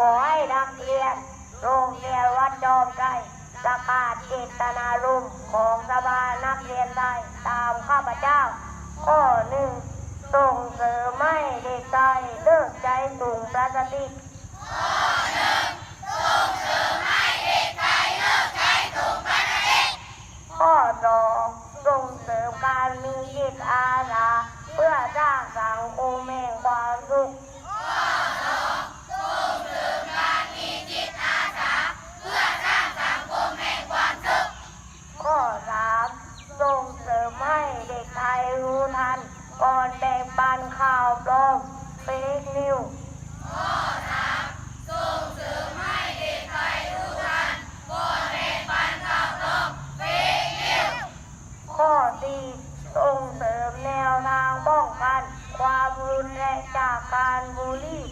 ขอให้นักเรียนโรงเรียนวัดจอมไกรประกาศจิตนารมของสภานักเรียนได้ตามข้าพเจ้า ข้อหนึ่งส่งเสริมให้เด็กใจเลิกใจสูงปราศรีข้อหนึ่งพลาสติกข้อสองส่งเสริมการมีจิตอาสา ก่อนแบ่งปันข่าวปลอมเฟกนิวข้อสามส่งเสริมให้เด็กไทยรู้ทันก่อนแบ่งปันข่าวปลอมเฟกนิวข้อสี่ส่งเสริมแนวทางป้องกัน ความรุนแรงจากการบูลลี่